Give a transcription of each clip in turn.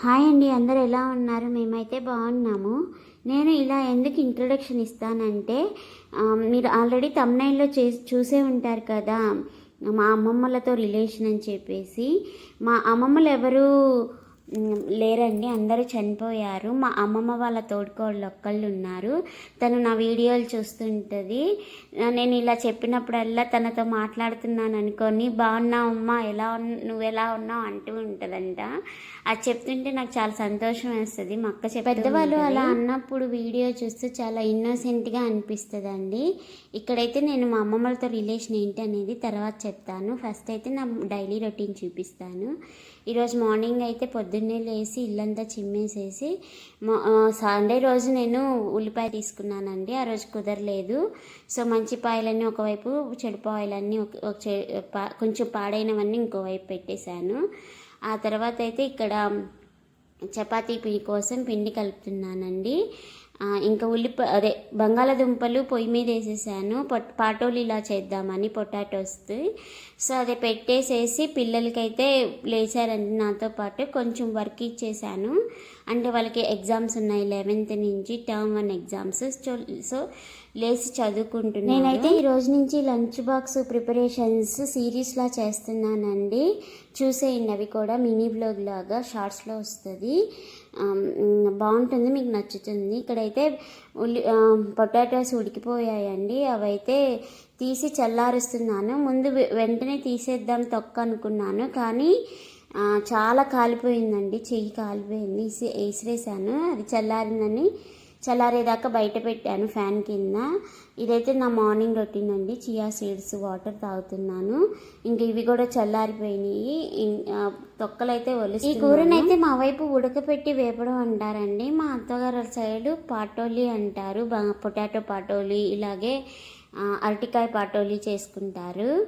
Hi అండి అందరు ఎలా ఉన్నారు? మేమైతే బాగున్నాము. నేను ఇలా ఎందుకు ఇంట్రొడక్షన్ ఇస్తానంటే మీరు ఆల్రెడీ తమ్నైల్లో చే చూసే ఉంటారు కదా మా అమ్మమ్మలతో రిలేషన్ అని చెప్పేసి మా అమ్మమ్మలు ఎవరు లేరండి అందరూ చనిపోయారు. మా అమ్మమ్మ వాళ్ళ తోడుకోళ్ళు ఒక్కళ్ళు ఉన్నారు. తను నా వీడియోలు చూస్తుంటుంది. నేను ఇలా చెప్పినప్పుడల్లా తనతో మాట్లాడుతున్నాను అనుకొని బాగున్నావు అమ్మా ఎలా నువ్వు ఎలా ఉన్నావు? అంటూ ఉంటుందంట. అది చెప్తుంటే నాకు చాలా సంతోషం వేస్తుంది. మా అక్క చెప్పి పెద్దవాళ్ళు అలా అన్నప్పుడు వీడియో చూస్తూ చాలా ఇన్నోసెంట్గా అనిపిస్తుందండి. ఇక్కడైతే నేను మా అమ్మమ్మలతో రిలేషన్ ఏంటి అనేది తర్వాత చెప్తాను. ఫస్ట్ అయితే నా డైలీ రొటీన్ చూపిస్తాను. ఈరోజు మార్నింగ్ అయితే పొద్దున్నే లేచి ఇల్లంతా చిమ్మేసేసి మా- సండే రోజు నేను ఉల్లిపాయ తీసుకున్నానండి. ఆ రోజు కుదరలేదు. సో మంచి పాయలన్నీ ఒకవైపు చెడుపాయలన్నీ ఒక చె- పా- కొంచెం పాడైనవన్నీ ఇంకోవైపు పెట్టేశాను. ఆ తర్వాత అయితే ఇక్కడ చపాతీ పిండి కోసం పిండి కలుపుతున్నానండి. ఇంకా ఉల్లిప అదే బంగాళదుంపలు పొయ్యి మీద వేసేసాను. పొట్ పాటోలు ఇలా చేద్దామని పొటాటోస్ సో అది పెట్టేసేసి పిల్లలకైతే లేచారండి నాతో పాటు. కొంచెం వర్క్ ఇచ్చేసాను. అంటే వాళ్ళకి ఎగ్జామ్స్ ఉన్నాయి లెవెన్త్ నుంచి term one exams. So so లేచి చదువుకుంటున్నాను. నేనైతే ఈ రోజు నుంచి లంచ్ బాక్స్ ప్రిపరేషన్స్ సిరీస్లా చేస్తున్నానండి. చూసేయండి అవి కూడా. మినీ బ్లాగ్ లాగా షార్ట్స్లో వస్తుంది. బాగుంటుంది మీకు నచ్చుతుంది. ఇక్కడైతే ఉల్లి పొటాటోస్ ఉడికిపోయాయండి. అవైతే తీసి చల్లారుస్తున్నాను. ముందు వెంటనే తీసేద్దాం తొక్క అనుకున్నాను. కానీ చాలా కాలిపోయిందండి. చెయ్యి కాలిపోయింది. ఇసి అది చల్లారిందని చల్లారేదాకా బయట పెట్టాను ఫ్యాన్ కింద. ఇదైతే నా మార్నింగ్ రొటీన్ అండి. చియా సీడ్స్ వాటర్ తాగుతున్నాను. ఇంక ఇవి కూడా చల్లారిపోయినాయి. తొక్కలైతే ఒలుస్తున్నాను. ఈ కూరనైతే మా వైపు ఉడకపెట్టి వేపడం అంటారండి. మా అత్తగారు సైడ్ పాటోలి అంటారు. బా- పొటాటో పాటోలి ఇలాగే అరటికాయ పాటోలి చేసుకుంటారు.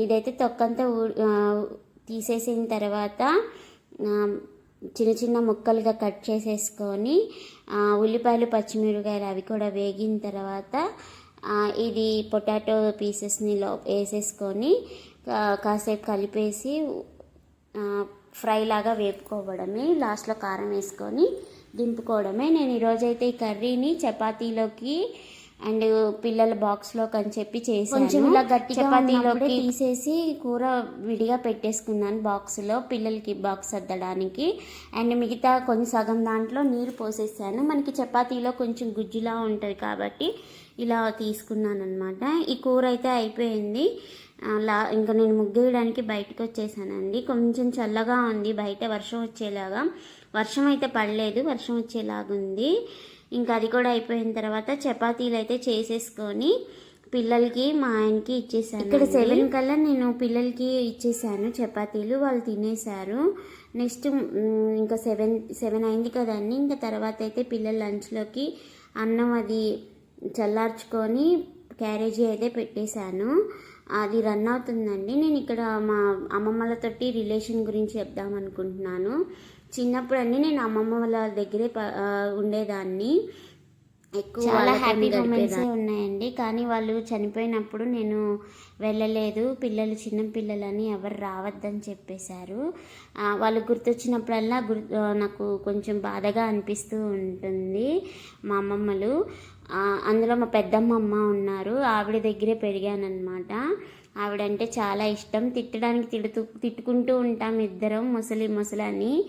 ఇదైతే తొక్కంతా ఊ- తీసేసిన తర్వాత చిన్న చిన్న ముక్కలుగా కట్ చేసేసుకొని ఉల్లిపాయలు పచ్చిమిరపకాయలు అవి కూడా వేగిన తర్వాత ఇది పొటాటో పీసెస్ని లో వేసేసుకొని కా- కాసేపు కలిపేసి ఫ్రై లాగా వేపుకోవడమే లాస్ట్లో కారం వేసుకొని దింపుకోవడమే. నేను ఈరోజైతే ఈ కర్రీని చపాతీలోకి అండ్ పిల్లల బాక్స్లోకి అని చెప్పి చేసి కొంచెం ఇలా గట్టి చపాతీలోకి తీసేసి కూర విడిగా పెట్టేసుకున్నాను బాక్స్లో పిల్లలకి బాక్స్ సర్దడానికి. అండ్ మిగతా కొంచెం సగం దాంట్లో నీరు పోసేసాను. మనకి చపాతీలో కొంచెం గుజ్జులా ఉంటుంది కాబట్టి ఇలా తీసుకున్నాను అనమాట ఈ కూర అయితే అయిపోయింది. అలా ఇంకా నేను ముగ్గేయడానికి బయటకు వచ్చేసానండి. కొంచెం చల్లగా ఉంది బయట వర్షం వచ్చేలాగా. వర్షం అయితే పడలేదు వర్షం వచ్చేలాగా ఉంది ఇంకా అది కూడా అయిపోయిన తర్వాత చపాతీలు అయితే చేసేసుకొని పిల్లలకి మా ఆయనకి ఇచ్చేసాను ఇక్కడ సెవెన్ కల్లా నేను పిల్లలకి ఇచ్చేసాను చపాతీలు వాళ్ళు తినేశారు. నెక్స్ట్ ఇంకా సెవెన్ సెవెన్ అయింది కదండి. ఇంకా తర్వాత అయితే పిల్లల లంచ్లోకి అన్నం అది చల్లార్చుకొని క్యారేజీ అయితే పెట్టేశాను. అది రన్ అవుతుందండి. నేను ఇక్కడ మా అమ్మమ్మలతోటి రిలేషన్ గురించి చెప్దాం అనుకుంటున్నాను. చిన్నప్పుడు అన్నీ నేను అమ్మమ్మ వాళ్ళ దగ్గరే ఉండేదాన్ని. ఎక్కువ చాలా హ్యాపీ మూమెంట్స్ ఉన్నాయండి. కానీ వాళ్ళు చనిపోయినప్పుడు నేను వెళ్ళలేదు. పిల్లలు చిన్న పిల్లలని ఎవరు రావద్దని చెప్పేశారు. వాళ్ళు గుర్తొచ్చినప్పుడల్లా గుర్ నాకు కొంచెం బాధగా అనిపిస్తూ ఉంటుంది మా అమ్మమ్మలు. అందులో మా పెద్దమ్మమ్మ ఉన్నారు. ఆవిడ దగ్గరే పెరిగానమాట ఆవిడంటే చాలా ఇష్టం. తిట్టడానికి తిడుతూ తిట్టుకుంటూ ఉంటాం ఇద్దరం ముసలి ముసలి అని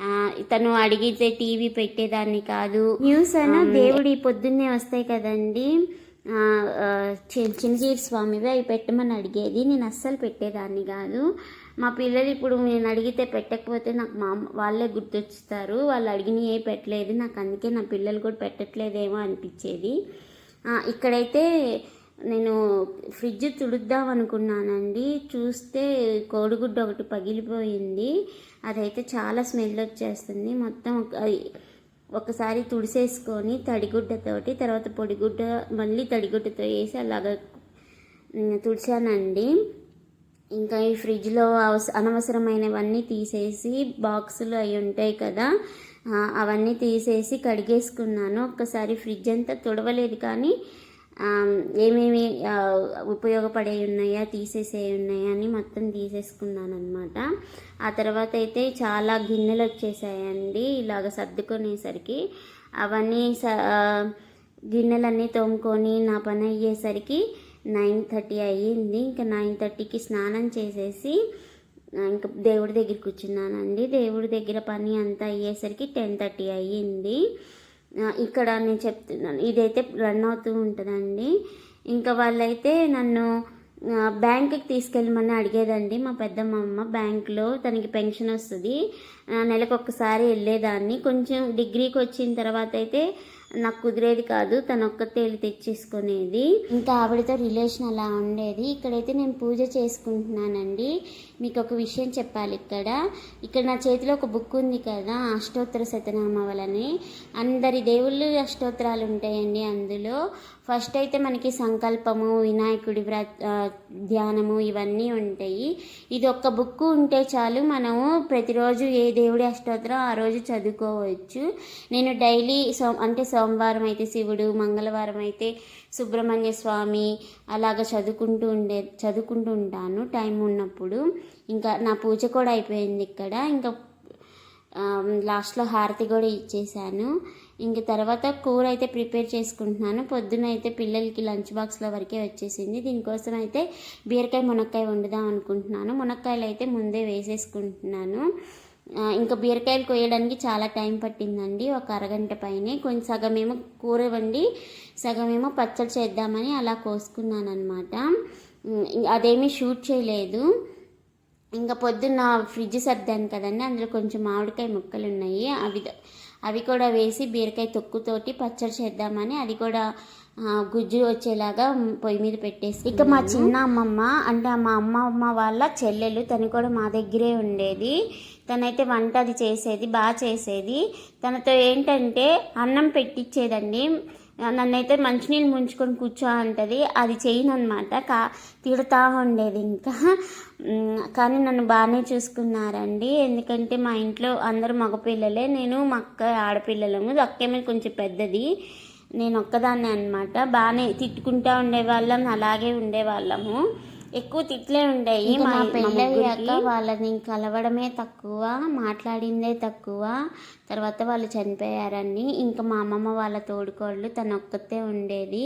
ఆ, తను అడిగితే టీవీ పెట్టేదాన్ని కాదు. న్యూస్ అను దేవుడి పొద్దున్నే వస్తాయి కదండి. ఆ, ఆ, చి- చిన్నజీవి స్వామివి అవి పెట్టమని అడిగేది. నేను అస్సలు పెట్టేదాన్ని కాదు. మా పిల్లలు ఇప్పుడు నేను అడిగితే పెట్టకపోతే నాకు మా వాళ్ళే గుర్తొచ్చుతారు. వాళ్ళు అడిగినవి ఏ పెట్టలేదు. నాకు అందుకే నా పిల్లలు కూడా పెట్టట్లేదేమో అనిపించేది. ఇక్కడైతే నేను ఫ్రిడ్జ్ తుడుద్దాం అనుకున్నానండి. చూస్తే కోడిగుడ్డు ఒకటి పగిలిపోయింది. అదైతే చాలా స్మెల్ వచ్చేస్తుంది. మొత్తం ఒక- ఒకసారి తుడిసేసుకొని తడిగుడ్డతోటి తర్వాత పొడిగుడ్డ మళ్ళీ తడిగుడ్డతో వేసి అలాగ తుడిచానండి. ఇంకా ఈ ఫ్రిడ్జ్లో అవస అనవసరమైనవన్నీ తీసేసి బాక్సులు అవి ఉంటాయి కదా అవన్నీ తీసేసి కడిగేసుకున్నాను. ఒక్కసారి ఫ్రిడ్జ్ అంతా తుడవలేదు కానీ ఏమేమి ఉపయోగపడే ఉన్నాయా తీసేసే ఉన్నాయా అని మొత్తం తీసేసుకున్నాను అనమాట ఆ తర్వాత అయితే చాలా గిన్నెలు వచ్చేసాయండి ఇలాగ సర్దుకునేసరికి. అవన్నీ స- గిన్నెలన్నీ తోముకొని నా పని అయ్యేసరికి నైన్ థర్టీ అయ్యింది. ఇంకా నైన్ థర్టీకి స్నానం చేసేసి ఇంకా దేవుడి దగ్గర కూర్చున్నానండి. దేవుడి దగ్గర పని అంతా అయ్యేసరికి టెన్ థర్టీ అయ్యింది. ఇక్కడ నేను చెప్తున్నాను ఇదైతే రన్ అవుతూ ఉంటుందండి. ఇంకా వాళ్ళైతే నన్ను బ్యాంకుకి తీసుకెళ్ళమని అడిగేదండి. మా పెద్దమ్మమ్మ బ్యాంకులో తనకి పెన్షన్ వస్తుంది. ఆ, నెలకు ఒక్కసారి వెళ్ళేదాన్ని. కొంచెం డిగ్రీకి వచ్చిన తర్వాత అయితే నాకు కుదిరేది కాదు తను ఒక్కతే వెళ్ళి తెచ్చేసుకునేది. ఇంకా ఆవిడతో రిలేషన్ అలా ఉండేది. ఇక్కడైతే నేను పూజ చేసుకుంటున్నానండి. మీకు ఒక విషయం చెప్పాలి ఇక్కడ. ఇక్కడ నా చేతిలో ఒక బుక్ ఉంది కదా అష్టోత్తర శతనామావళని. అందరి దేవుళ్ళు అష్టోత్తరాలు ఉంటాయండి అందులో. ఫస్ట్ అయితే మనకి సంకల్పము వినాయకుడి వ్ర ధ్యానము ఇవన్నీ ఉంటాయి. ఇది ఒక్క బుక్ ఉంటే చాలు మనము ప్రతిరోజు ఏ దేవుడి అష్టోత్తరం ఆ రోజు చదువుకోవచ్చు. నేను డైలీ సో అంటే సోమవారం అయితే శివుడు మంగళవారం అయితే సుబ్రహ్మణ్య స్వామి అలాగ చదువుకుంటూ ఉండే చదువుకుంటూ ఉంటాను టైం ఉన్నప్పుడు. ఇంకా నా పూజ కూడా అయిపోయింది ఇక్కడ. ఇంకా లాస్ట్లో హారతి కూడా ఇచ్చేసాను ఇంక తర్వాత కూర అయితే ప్రిపేర్ చేసుకుంటున్నాను. పొద్దున అయితే పిల్లలకి లంచ్ బాక్స్లో వరకే వచ్చేసింది. దీనికోసం అయితే బీరకాయ మునక్కాయ వండుదాం అనుకుంటున్నాను. మునక్కాయలు అయితే ముందే వేసేసుకుంటున్నాను. ఇంకా బీరకాయలు కోయడానికి చాలా టైం పట్టిందండి. ఒక అరగంట పైనే. కొంచెం సగమేమో కూర వండి సగమేమో పచ్చడి చేద్దామని అలా కోసుకున్నాను అనమాట అదేమీ షూట్ చేయలేదు. ఇంకా పొద్దున్న ఫ్రిడ్జ్ సర్దాను కదండి. అందులో కొంచెం మామిడికాయ ముక్కలు ఉన్నాయి అవి అవి కూడా వేసి బీరకాయ తొక్కుతోటి పచ్చడి చేద్దామని అది కూడా గుజ్జు వచ్చేలాగా పొయ్యి మీద పెట్టేసి ఇక మా చిన్న అమ్మమ్మ అంటే మా అమ్మమ్మ వాళ్ళ చెల్లెలు తను కూడా మా దగ్గరే ఉండేది. తనైతే వంట అది చేసేది బాగా చేసేది. తనతో ఏంటంటే అన్నం పెట్టించేదండి నన్నైతే మంచినీళ్ళు ముంచుకొని కూర్చో అంటది. అది చేయను అనమాట కా తిడతా ఉండేది ఇంకా. కానీ నన్ను బాగానే చూసుకున్నారండి. ఎందుకంటే మా ఇంట్లో అందరూ మగపిల్లలే. నేను మా అక్క ఆడపిల్లలము. అక్కేమో కొంచెం పెద్దది. నేను ఒక్కదాన్నే అనమాట బాగానే తిట్టుకుంటా ఉండేవాళ్ళం. అలాగే ఉండేవాళ్ళము. ఎక్కువ తిట్లే ఉండేవి మా పెళ్ళయ్యాక వాళ్ళని కలవడమే తక్కువ మాట్లాడిందే తక్కువ. తర్వాత వాళ్ళు చనిపోయారండి ఇంకా మా అమ్మమ్మ వాళ్ళ తోడుకోళ్ళు తన ఒక్కతే ఉండేది.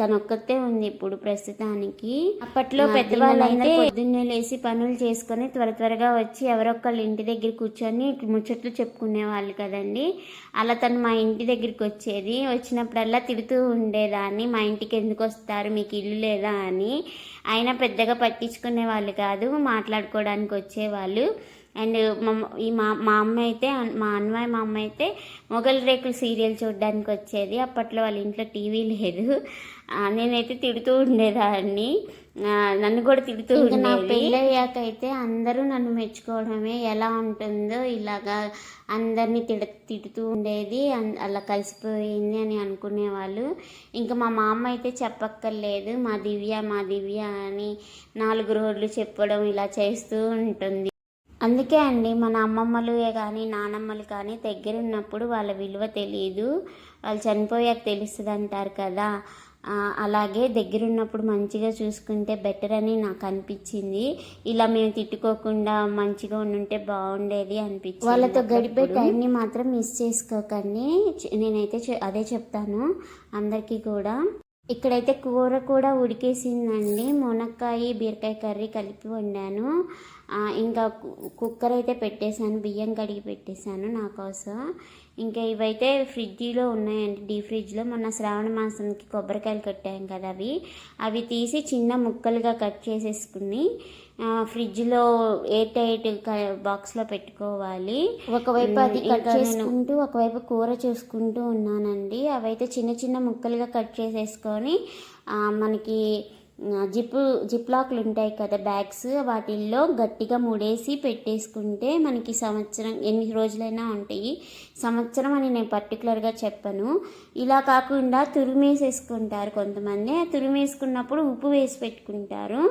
తన ఒక్కతే ఉంది ఇప్పుడు ప్రస్తుతానికి. అప్పట్లో పెద్దవాళ్ళు అయితే పొద్దున్నే లేచి పనులు చేసుకొని త్వర త్వరగా వచ్చి ఎవరొక్కళ్ళు ఇంటి దగ్గర కూర్చొని ముచ్చట్లు చెప్పుకునే వాళ్ళు కదండి. అలా తను మా ఇంటి దగ్గరికి వచ్చేది. వచ్చినప్పుడల్లా తిడుతూ ఉండేదాన్ని. మా ఇంటికి ఎందుకు వస్తారు? మీకు ఇల్లు లేదా అని. అయినా పెద్దగా పట్టించుకునే వాళ్ళు కాదు మాట్లాడుకోవడానికి వచ్చేవాళ్ళు. అండ్ మా ఈ మా మా అమ్మ అయితే మా అన్వయ్ మా అమ్మ అయితే మొగల్ రేకులు సీరియల్ చూడడానికి వచ్చేది. అప్పట్లో వాళ్ళ ఇంట్లో టీవీ లేదు. నేనైతే తిడుతూ ఉండేదాన్ని. నన్ను కూడా తిడుతూ నా పెళ్ళయ్యాక అయితే అందరూ నన్ను మెచ్చుకోవడమే ఎలా ఉంటుందో ఇలాగా అందరినీ తిడ తిడుతూ ఉండేది. అలా కలిసిపోయింది అని అనుకునేవాళ్ళు. ఇంకా మా మామ అయితే చెప్పక్కర్లేదు. మా దివ్య మా దివ్య అని నాలుగు రోజులు చెప్పడం ఇలా చేస్తూ ఉంటుంది. అందుకే అండి మన అమ్మమ్మలు కానీ నానమ్మలు కానీ దగ్గర ఉన్నప్పుడు వాళ్ళ విలువ తెలియదు వాళ్ళు చనిపోయాక తెలుస్తుంది అంటారు కదా అలాగే దగ్గర ఉన్నప్పుడు మంచిగా చూసుకుంటే బెటర్ అని నాకు అనిపించింది. ఇలా మేము తిట్టుకోకుండా మంచిగా ఉండుంటే బాగుండేది అనిపించింది వాళ్ళతో గడిపే టైంని మాత్రం మిస్ చేసుకోకండి. నేనైతే అదే చెప్తాను అందరికీ కూడా. ఇక్కడైతే కూర కూడా ఉడికేసిందండి. మునక్కాయ బీరకాయ కర్రీ కలిపి వండాను. ఇంకా కుక్కర్ అయితే పెట్టేశాను బియ్యం కడిగి పెట్టేశాను నా కోసం. ఇంకా ఇవైతే ఫ్రిడ్జ్లో ఉన్నాయండి. డీ ఫ్రిడ్జ్లో మొన్న శ్రావణ మాసంకి కొబ్బరికాయలు కట్టాం కదా అవి. అవి తీసి చిన్న ముక్కలుగా కట్ చేసేసుకుని ఫ్రిడ్జ్లో ఎయిర్ టైట్ బాక్స్లో పెట్టుకోవాలి. ఒకవైపు అది కట్ చేసుకుంటూ ఒకవైపు కూర చూసుకుంటూ ఉన్నానండి. అవైతే చిన్న చిన్న ముక్కలుగా కట్ చేసేసుకొని మనకి జిప్పు జిప్ లాక్లు ఉంటాయి కదా బ్యాగ్స్ వాటిల్లో గట్టిగా ముడేసి పెట్టేసుకుంటే మనకి సంవత్సరం ఎన్ని రోజులైనా ఉంటాయి. సంవత్సరం అని నేను పర్టికులర్గా చెప్పను. ఇలా కాకుండా తురిమేసేసుకుంటారు కొంతమంది. ఆ తురిమేసుకున్నప్పుడు ఉప్పు వేసి పెట్టుకుంటారు.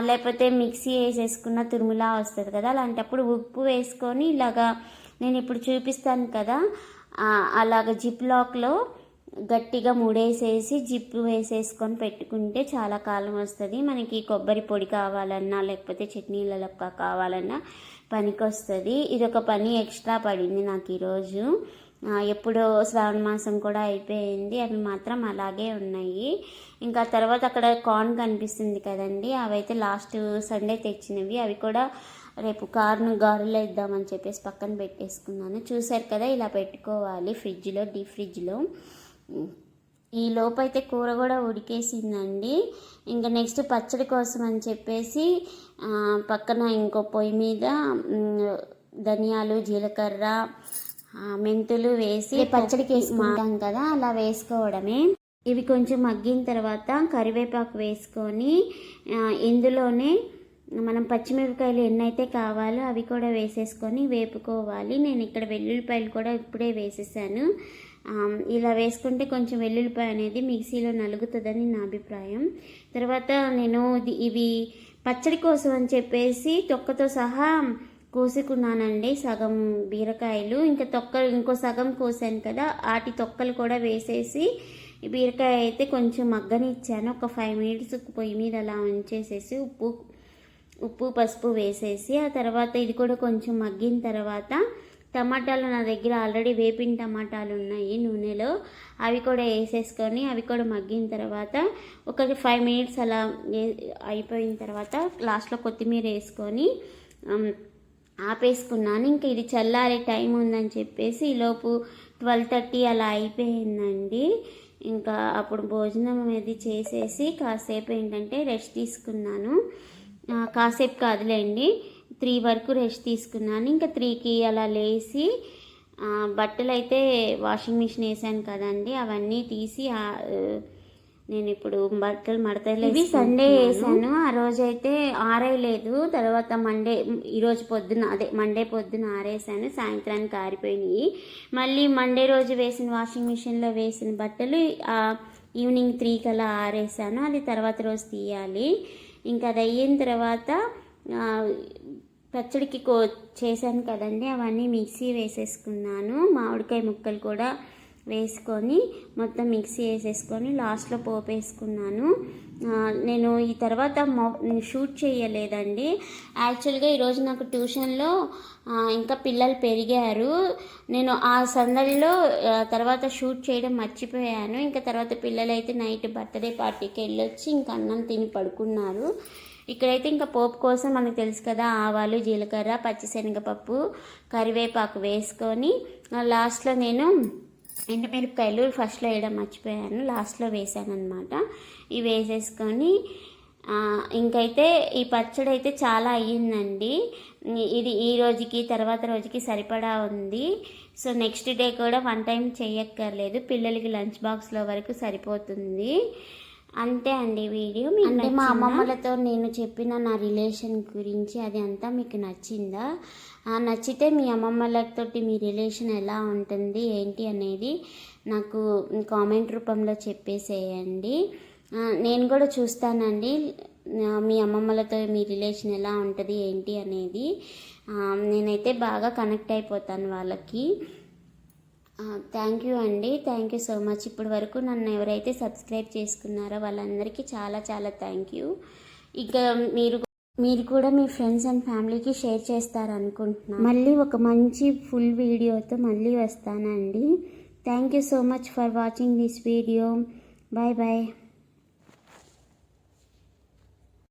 లేకపోతే మిక్సీ వేసేసుకున్న తురుములా వస్తుంది కదా అలాంటప్పుడు ఉప్పు వేసుకొని ఇలాగా నేను ఇప్పుడు చూపిస్తాను కదా అలాగ జిప్ లాక్లో గట్టిగా ముడేసేసి జిప్పు వేసేసుకొని పెట్టుకుంటే చాలా కాలం వస్తుంది. మనకి కొబ్బరి పొడి కావాలన్నా లేకపోతే చట్నీలలో కావాలన్నా పనికి వస్తుంది ఇది ఒక పని ఎక్స్ట్రా పడింది నాకు ఈరోజు. ఎప్పుడో శ్రావణ మాసం కూడా అయిపోయింది. అవి మాత్రం అలాగే ఉన్నాయి. ఇంకా తర్వాత అక్కడ కార్న్ కనిపిస్తుంది కదండి. అవైతే లాస్ట్ సండే తెచ్చినవి. అవి కూడా రేపు కార్ను గారెలో ఇద్దామని చెప్పేసి పక్కన పెట్టేసుకున్నాను. చూశారు కదా ఇలా పెట్టుకోవాలి. ఫ్రిడ్జ్లో డీప్ ఫ్రిడ్జ్లో. ఈ లోపు అయితే కూర కూడా ఉడికేసిందండి. ఇంకా నెక్స్ట్ పచ్చడి కోసం అని చెప్పేసి పక్కన ఇంకో పొయ్యి మీద ధనియాలు జీలకర్ర మెంతులు వేసి పచ్చడికి వేసుకుంటాం కదా అలా వేసుకోవడమే. ఇవి కొంచెం మగ్గిన తర్వాత కరివేపాకు వేసుకొని ఇందులోనే మనం పచ్చిమిరపకాయలు ఎన్నైతే కావాలో అవి కూడా వేసేసుకొని వేపుకోవాలి. నేను ఇక్కడ వెల్లుల్లిపాయలు కూడా ఇప్పుడే వేసేసాను. ఇలా వేసుకుంటే కొంచెం వెల్లుల్లిపాయ అనేది మిక్సీలో నలుగుతుందని నా అభిప్రాయం. తర్వాత నేను ఇవి పచ్చడి కోసం అని చెప్పేసి తొక్కతో సహా కోసుకున్నానండి. సగం బీరకాయలు ఇంకా తొక్కలు ఇంకో సగం కోసాను కదా వాటి తొక్కలు కూడా వేసేసి బీరకాయ అయితే కొంచెం మగ్గనిచ్చాను. ఒక ఫైవ్ మినిట్స్ పొయ్యి మీద అలా ఉంచేసేసి ఉప్పు ఉప్పు పసుపు వేసేసి ఆ తర్వాత ఇది కూడా కొంచెం మగ్గిన తర్వాత టమాటాలు నా దగ్గర ఆల్రెడీ వేపిన టమాటాలు ఉన్నాయి నూనెలో. అవి కూడా వేసేసుకొని అవి కూడా మగ్గిన తర్వాత ఒక ఫైవ్ మినిట్స్ అలా అయిపోయిన తర్వాత లాస్ట్లో కొత్తిమీర వేసుకొని ఆపేసుకున్నాను. ఇంకా ఇది చల్లారే టైం ఉందని చెప్పేసి ఈలోపు ట్వెల్వ్ థర్టీ అలా అయిపోయిందండి. ఇంకా అప్పుడు భోజనం అనేది చేసేసి కాసేపు ఏంటంటే రెస్ట్ తీసుకున్నాను. కాసేపు కాదులేండి. త్రీ వరకు రెస్ట్ తీసుకున్నాను. ఇంకా త్రీకి అలా లేచి బట్టలు అయితే వాషింగ్ మిషన్ వేసాను కదండి. అవన్నీ తీసి నేను ఇప్పుడు బట్టలు మడతలే ఇవి సండే వేసాను. ఆ రోజు అయితే ఆరేయలేదు తర్వాత మండే ఈరోజు పొద్దున అదే మండే పొద్దున ఆరేసాను. సాయంత్రానికి ఆరిపోయినాయి. మళ్ళీ మండే రోజు వేసిన వాషింగ్ మిషన్లో వేసిన బట్టలు ఈవినింగ్ త్రీకి అలా ఆరేసాను. అది తర్వాత రోజు తీయాలి. ఇంకా అది అయిన తర్వాత పచ్చడికి కో చేశాను కదండి. అవన్నీ మిక్సీ వేసేసుకున్నాను. మామిడికాయ ముక్కలు కూడా వేసుకొని మొత్తం మిక్సీ వేసేసుకొని లాస్ట్లో పోపు వేసుకున్నాను. నేను ఈ తర్వాత మొ షూట్ చేయలేదండి. యాక్చువల్గా ఈరోజు నాకు ట్యూషన్లో ఇంకా పిల్లలు పెరిగారు. నేను ఆ సందడిలో తర్వాత షూట్ చేయడం మర్చిపోయాను. ఇంకా తర్వాత పిల్లలైతే నైట్ బర్త్డే పార్టీకి వెళ్ళొచ్చి ఇంకా అన్నం తిని పడుకున్నారు. ఇక్కడైతే ఇంకా పోపు కోసం మనకు తెలుసు కదా ఆవాలు జీలకర్ర పచ్చిశనగపప్పు కరివేపాకు వేసుకొని లాస్ట్లో నేను ఎండుమిరపకాయలు ఫస్ట్లో వేయడం మర్చిపోయాను లాస్ట్లో వేసాను అనమాట ఇవి వేసేసుకొని ఇంకైతే ఈ పచ్చడి అయితే చాలా అయ్యిందండి. ఇది ఈ రోజుకి తర్వాత రోజుకి సరిపడా ఉంది. సో నెక్స్ట్ డే కూడా వన్ టైం చేయక్కర్లేదు. పిల్లలకి లంచ్ బాక్స్లో వరకు సరిపోతుంది. అంతే అండి వీడియో అంటే మా అమ్మమ్మలతో నేను చెప్పిన నా రిలేషన్ గురించి అది అంతా మీకు నచ్చిందా? నచ్చితే మీ అమ్మమ్మలతోటి మీ రిలేషన్ ఎలా ఉంటుంది ఏంటి అనేది నాకు కామెంట్ రూపంలో చెప్పేసేయండి. నేను కూడా చూస్తానండి మీ అమ్మమ్మలతో మీ రిలేషన్ ఎలా ఉంటుంది ఏంటి అనేది. నేనైతే బాగా కనెక్ట్ అయిపోతాను వాళ్ళకి. థ్యాంక్ యూ అండి. థ్యాంక్ యూ సో మచ్ ఇప్పటి వరకు నన్ను ఎవరైతే సబ్స్క్రైబ్ చేసుకున్నారో వాళ్ళందరికీ చాలా చాలా థ్యాంక్ యూ ఇక మీరు మీరు కూడా మీ ఫ్రెండ్స్ అండ్ ఫ్యామిలీకి షేర్ చేస్తారనుకుంటున్నాను. మళ్ళీ ఒక మంచి ఫుల్ వీడియోతో మళ్ళీ వస్తానండి. Thank you so much for watching this video bye bye